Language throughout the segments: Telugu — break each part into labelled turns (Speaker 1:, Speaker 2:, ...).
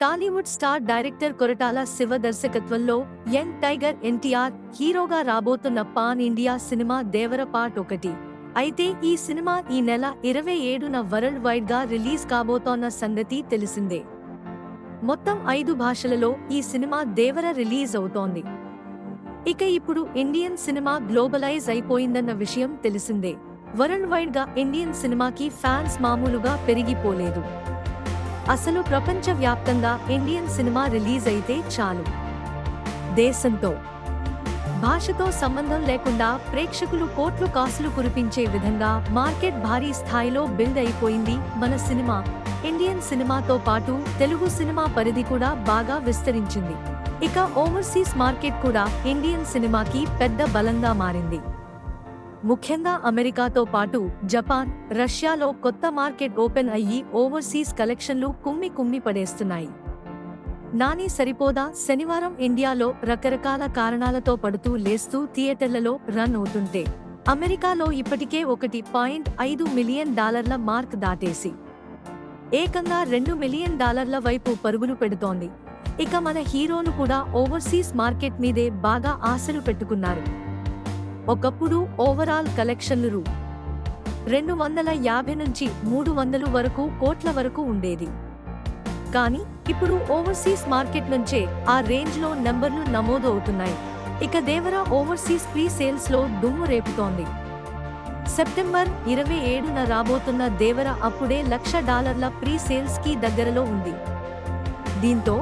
Speaker 1: Tollywood star director Koratala Siva దర్శకత్వంలో యంగ్ టైగర్ ఎన్టీఆర్ హీరోగా రాబోతున్న pan India cinema Devara part ఒకటి. అయితే ఈ సినిమా ఈ నెల ఇరవై ఏడున వరల్డ్ వైడ్గా రిలీజ్ కాబోతోన్న సంగతి తెలిసిందే. మొత్తం ఐదు భాషలలో ఈ సినిమా దేవర రిలీజ్ అవుతోంది. ఇక ఇప్పుడు ఇండియన్ సినిమా గ్లోబలైజ్ అయిపోయిందన్న విషయం తెలిసిందే. వరల్డ్ వైడ్గా ఇండియన్ సినిమాకి ఫ్యాన్స్ మామూలుగా పెరిగిపోలేదు. అసలు ప్రపంచ వ్యాప్తంగా ఇండియన్ సినిమా రిలీజ్ అయితే చాలు. దేశంతో భాషతో సంబంధం లేకుండా ప్రేక్షకులు కోట్లు కాసులు కురిపించే విధంగా మార్కెట్ భారీ స్థాయిలో బిల్డ్ అయిపోయింది మన సినిమా. ఇండియన్ సినిమాతో పాటు తెలుగు సినిమా పరిధి కూడా బాగా విస్తరించింది. ఇక ఓవర్సీస్ మార్కెట్ కూడా ఇండియన్ సినిమాకి పెద్ద బలంగా మారింది. ముఖ్యంగా అమెరికాతో పాటు జపాన్ రష్యాలో కొత్త మార్కెట్ ఓపెన్ అయ్యి ఓవర్సీస్ కలెక్షన్లు కుమ్మి కుమ్మి పడేస్తున్నాయి. నాని సరిపోదా? శనివారం ఇండియాలో రకరకాల కారణాలతో పడుతూ లేస్తూ థియేటర్లలో రన్ అవుతుంటే అమెరికాలో ఇప్పటికే ఒకటి పాయింట్ ఐదు మిలియన్ డాలర్ల మార్క్ దాటేసి ఏకంగా రెండు మిలియన్ డాలర్ల వైపు పరుగులు పెడుతోంది. ఇక మన హీరోలు కూడా ఓవర్సీస్ మార్కెట్ మీదే బాగా ఆశలు పెట్టుకున్నారు. ఒకప్పుడు ఓవరాల్ కలెక్షన్లు రూ. రెండు వందల యాభై నుంచి మూడు వందలు వరకు కోట్ల వరకు ఉండేది. కానీ ఇప్పుడు ఓవర్సీస్ మార్కెట్ నుంచే ఆ రేంజ్లో నెంబర్లు నమోదు అవుతున్నాయి. ఇక దేవరా ఓవర్సీస్ ప్రీ సేల్స్లో దుమ్ము రేపుతోంది. సెప్టెంబర్ ఇరవై ఏడున రాబోతున్న దేవర అప్పుడే లక్ష డాలర్ల ప్రీ సేల్స్కి దగ్గరలో ఉంది. దీంతో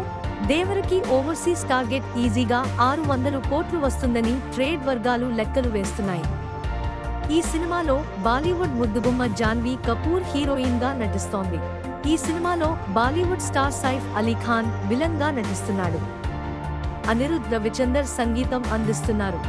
Speaker 1: దేవరకి ఓవర్సీస్ టార్గెట్ ఈజీగా ఆరు వందలు కోట్లు వస్తుందని ట్రేడ్ వర్గాలు లెక్కలు వేస్తున్నాయి. ఈ సినిమాలో బాలీవుడ్ ముద్దుగుమ్మ జాన్వీ కపూర్ హీరోయిన్గా నటిస్తోంది. ఈ సినిమాలో బాలీవుడ్ స్టార్ సైఫ్ అలీ ఖాన్ విలన్గా నటిస్తున్నాడు. అనిరుద్ రవిచందర్ సంగీతం అందిస్తున్నారు.